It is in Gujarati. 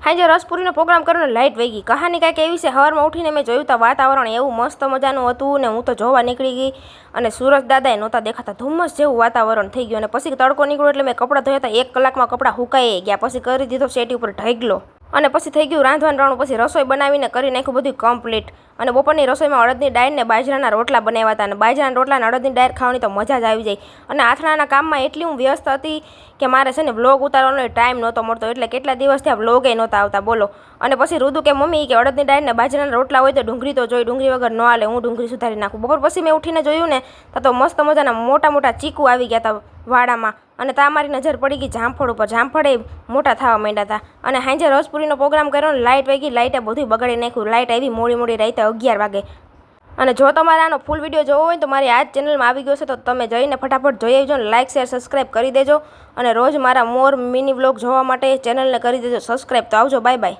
હાજે રસપુરીનો પ્રોગ્રામ કર્યો ને લાઇટ વહી કહાની કાંઈક એવી છે હવારમાં ઉઠીને મેં જોયું તો વાતાવરણ એવું મસ્ત મજાનું હતું ને હું તો જોવા નીકળી ગઈ અને સુરજ દાદાએ નહોતા દેખાતા. ધુમ્મસ જેવું વાતાવરણ થઈ ગયું અને પછી તડકો નીકળ્યો એટલે મેં કપડાં ધોયા હતા, એક કલાકમાં કપડાં હુકાઈ ગયા. પછી કરી દીધો શેટી ઉપર ઢગલો અને પછી થઈ ગયું રાંધવાનું રાણું પછી રસોઈ બનાવીને કરી નાખ્યું બધું કમ્પ્લીટ અને બપોરની રસોઈમાં અડદની ડાયરને બાજરાના રોટલા બનાવ્યા હતા અને બાજરાના રોટલા અને અડદની ડાળ ખાવાની તો મજા જ આવી જાય. અને આથણાના કામમાં એટલી હું વ્યસ્ત હતી કે મારે છે ને બ્લોગ ઉતારવાનો ટાઈમ નહોતો મળતો, એટલે કેટલા દિવસથી આ વ્લોગે નહોતા આવતા, બોલો. અને પછી રુદુ કે મમ્મી કે અડદની ડાયરને બાજરાના રોટલા હોય તો ડુંગળી તો જોઈ, ડુંગળી વગર ન હાલે, હું ડુંગળી સુધારી નાખું. બપોર પછી મેં ઉઠીને જોયું ને, તો મસ્ત મજાના મોટા મોટા ચીકુ આવી ગયા હતા વાડામાં. અને તા મારી નજર પડી ગઈ જામફળ ઉપર. જામફળ એ મોટા થવા માંડ્યા હતા અને હાંજે રસપુરીનો પ્રોગ્રામ કર્યો ને લાઇટ વહી ગઈ લાઇટે બધું બગાડી નાખ્યું. લાઇટ આવી, મોડી મોડી રાતે અગિયાર વાગે. અને જો તમારે આનો ફૂલ વીડિયો જોવો હોય તો મારી આ જ ચેનલમાં આવી ગયો છે, તો તમે જઈને ફટાફટ જોઈ આવજો ને લાઇક શેર સબસ્ક્રાઈબ કરી દેજો. અને રોજ મારા મોર મિની વ્લોગ જોવા માટે ચેનલને કરી દેજો. સબસ્ક્રાઈબ તો આવજો. Bye bye